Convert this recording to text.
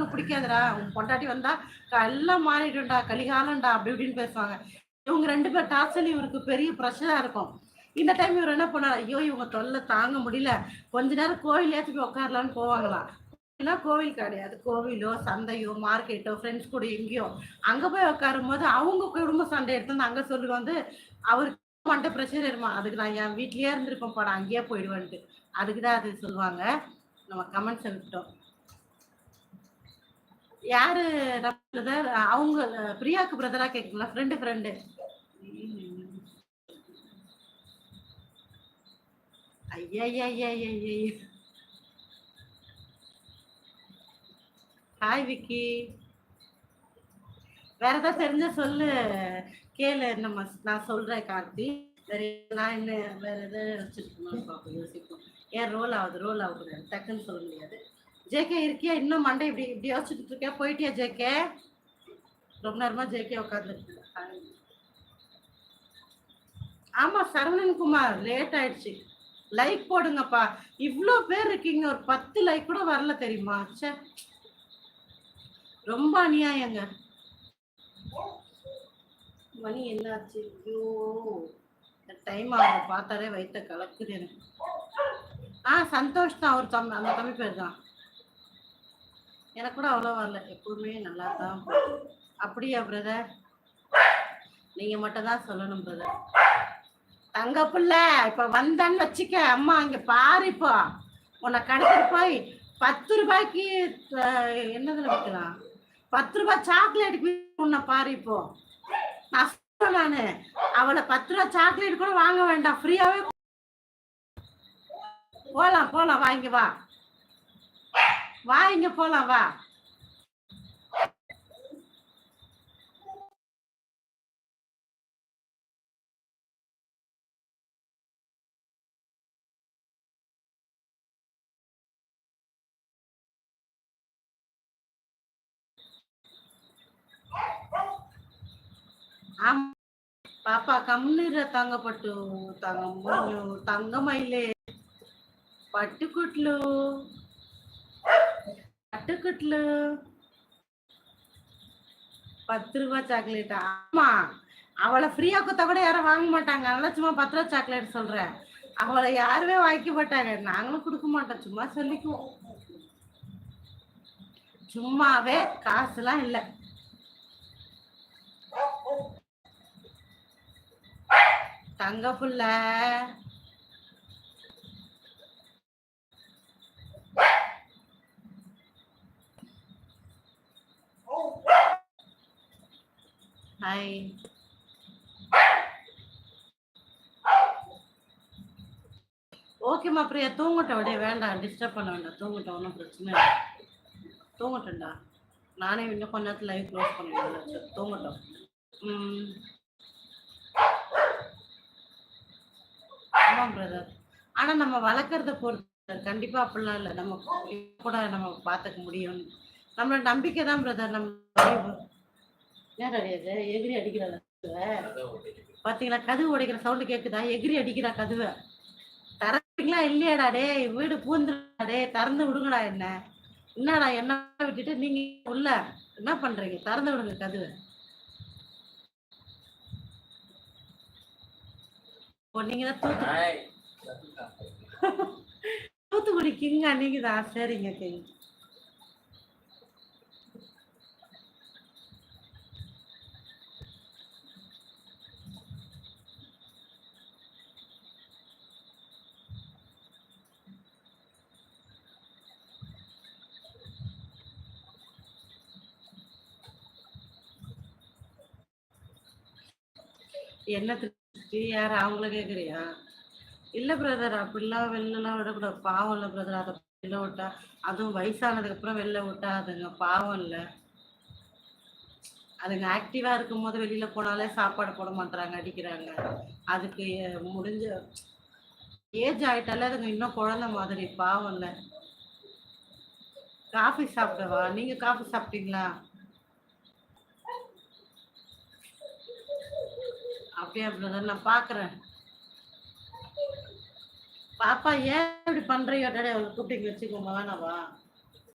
உனக்கு பிடிக்காதுடா. உன் பொண்டாட்டி வந்தா எல்லாம் மாறிடும்டா கலிகாலம்டா அப்படி இப்படின்னு பேசுவாங்க. இவங்க ரெண்டு பேர் டார்ச்சல் இவருக்கு பெரிய பிரச்சனை இருக்கும். இந்த டைம் இவர் என்ன பண்ணார்? ஐயோ இவங்க தொல்லை தாங்க முடியல. கொஞ்ச நேரம் கோயிலையாச்சும் போய் உட்காரலான்னு போவாங்களாம். இல்லைன்னா கோவில் கிடையாது. கோவிலோ சந்தையோ மார்க்கெட்டோ ஃப்ரெண்ட்ஸ் கூட எங்கேயோ. அங்க போய் உட்காரும் போது அவங்க குடும்ப சண்டை எடுத்து வந்து அங்க சொல்லி வந்து அவருக்கு மண்டை பிரச்சனை இருமா அதுக்கு நான் என் வீட்லயே இருந்திருப்பேன் படம் அங்கேயே போயிடுவேன்ட்டு. அதுக்கு தான் அது சொல்லுவாங்க. நம்ம கமெண்ட்ஸ் விட்டோம் யாரு பிரதர் அவங்க பிரியாக்கு பிரதரா கேக்குங்களா ஃப்ரெண்டு ஃப்ரெண்டு ஐயா ஹாய் விக்கி வேற ஏதாவது தெரிஞ்ச சொல்லு கேளு நம்ம நான் சொல்றேன் கார்த்தி வேற நான் என்ன வேற எதாவது வச்சிருக்கணும் பார்ப்போம் யோசிப்போம் ஏன் ரோல் ஆகுது ரோல் ஆகுது டக்குன்னு சொல்ல முடியாது ஜேகே இருக்கியா? இன்னும் மண்டை இப்படி இப்படி யோசிச்சுட்டு இருக்கியா? போயிட்டியா ஜேகே? ரொம்ப நேரமா ஜேகே உட்காந்துருக்கு ஆமா சரவணன் குமார் லேட் ஆயிடுச்சு. லைக் போடுங்கப்பா. இவ்வளோ பேர் இருக்கீங்க. ஒரு பத்து லைக் கூட வரல தெரியுமா? ச்சே. ரொம்ப அநியாயங்க. மணி என்னாச்சு? ஐயோ. டைம் அவங்க பார்த்தாலே வயிற்ற கலக்குது எனக்கு. ஆ சந்தோஷ் தான். அவர் தம் அந்த தம்பி பேர் தான். எனக்கு கூட அவ்வளோ வரல. எப்பவுமே நல்லா தான் அப்படியா பிரதர் நீங்க மட்டும் தான் சொல்லணும் பிரதர் தங்க பிள்ளை இப்ப வந்தான்னு வச்சுக்க அம்மா இங்க பாரு இப்போ. உன்னை கடைக்கு போய் பத்து ரூபாய்க்கு என்னதில் என்னதுல விற்கலாம் பத்து ரூபாய் சாக்லேட்டுக்கு உன்னை பாரு இப்போ. நான் சொல்றேன் அவளை பத்து ரூபாய் சாக்லேட் கூட வாங்க வேண்டாம். ஃப்ரீயாவே போலாம் போலாம் வாங்கி வா. வா இங்க போலாம் வா ஆமா పాప కమ్మునిరా తంగపట్టు తంగమ్మను తంగమైలే పట్టుకుట్లు பட்டுக்குட்லு பத்து ரூபாய் சாக்லேட் ஆமா. அவளை ஃப்ரீயா கொடுத்தா கூட யாரும் வாங்க மாட்டாங்க. அதனால சும்மா பத்து ரூபா சாக்லேட் சொல்றேன். அவளை யாருமே வாங்கிக்க மாட்டாங்க. நாங்களும் கொடுக்க மாட்டோம். சும்மா சொல்லிக்குவோம். சும்மாவே காசுலாம் இல்லை. தங்க புள்ள. ஹாய் ஓகேம்மா பிரியா தூங்கட்டும் அப்படியே வேண்டாம் டிஸ்டர்ப் பண்ண வேண்டாம். தூங்கட்டும் ஒன்றும் பிரச்சனை இல்லை. தூங்கட்டும்டா நானே இன்னும் கொஞ்ச நேரத்தில் லைவ் க்ளோஸ் பண்ணிடுவேன் தூங்கட்டும். ஆமாம் பிரதர் ஆனால் நம்ம வளர்க்குறத பொறுத்து கண்டிப்பாக அப்படிலாம் இல்லை. நம்ம கூட நம்ம பார்த்துக்க முடியும் நம்மளோட நம்பிக்கை தான் பிரதர் நம்ம எகிரி அடிக்கிற பாத்தீங்களா? கதவு உடைக்கிற சவுண்டு கேக்குதா? எகிரி அடிக்கிறா கதவை. திறப்பீங்களா இல்லையாடா டேய்? வீடு பூந்துடா டேய்? திறந்து விடுங்கடா என்ன? என்னடா என்ன விட்டுட்டு நீங்க உள்ள? என்ன பண்றீங்க? திறந்து விடுங்க கதவை. நீங்க தான் தூத்து தூத்துக்குடி கிங்கா நீங்க தான் சரிங்க கிங். என்ன யார் அவங்கள கேட்குறியா இல்லை பிரதர் அப்படிலாம் வெளிலலாம் விடக்கூடாது. பாவம் இல்லை பிரதர் அதை வெளில விட்டா அதுவும் வயசானதுக்கு அப்புறம் வெளில விட்டா அதுங்க பாவம் இல்லை. அதுங்க ஆக்டிவாக இருக்கும் போது வெளியில் போனாலே சாப்பாடு போட மாட்டுறாங்க அடிக்கிறாங்க. அதுக்கு முடிஞ்ச ஏஜ் ஆயிட்டாலே அதுங்க இன்னும் குழந்தை மாதிரி. பாவம் இல்லை. காஃபி சாப்பிடவா? நீங்கள் காஃபி சாப்பிட்டீங்களா? அப்படியே பிரதர் நான் பாக்குறேன் பாப்பா ஏன் இப்படி பண்றீங்க? டாடி அவளை கூப்பிட்டு இங்க வச்சுக்கோங்க வேணாவா?